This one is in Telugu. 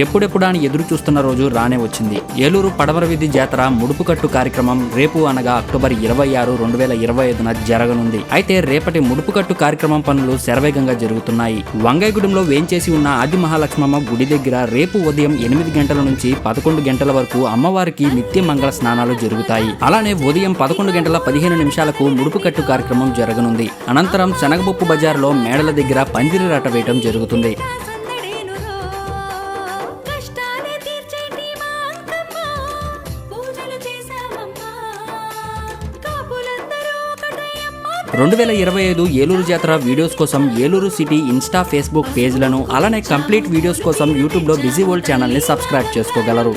ఎప్పుడెప్పుడా అని ఎదురు చూస్తున్న రోజు రానే వచ్చింది. ఏలూరు పడమర వీధి జాతర ముడుపుకట్టు కార్యక్రమం రేపు అనగా అక్టోబర్ ఇరవై ఆరు రెండు వేల ఇరవై ఐదున జరగనుంది. అయితే రేపటి ముడుపుకట్టు కార్యక్రమం పనులు శరవేగంగా జరుగుతున్నాయి. వంగైగూడెంలో వేంచేసి ఉన్న ఆది మహాలక్ష్మమ్మ గుడి దగ్గర రేపు ఉదయం ఎనిమిది గంటల నుంచి పదకొండు గంటల వరకు అమ్మవారికి నిత్య మంగళ స్నానాలు జరుగుతాయి. అలానే ఉదయం పదకొండు గంటల పదిహేను నిమిషాలకు ముడుపుకట్టు కార్యక్రమం జరగనుంది. అనంతరం శనగపప్పు బజార్లో మేడల దగ్గర పందిరి రాట వేయటం జరుగుతుంది. రెండు వేల ఇరవై ఐదు ఏలూరు జాతర వీడియోస్ కోసం ఏలూరు సిటీ ఇన్స్టా ఫేస్బుక్ పేజ్లను అలానే కంప్లీట్ వీడియోస్ కోసం యూట్యూబ్లో బిజీ వరల్డ్ ఛానల్ని సబ్స్క్రైబ్ చేసుకోగలరు.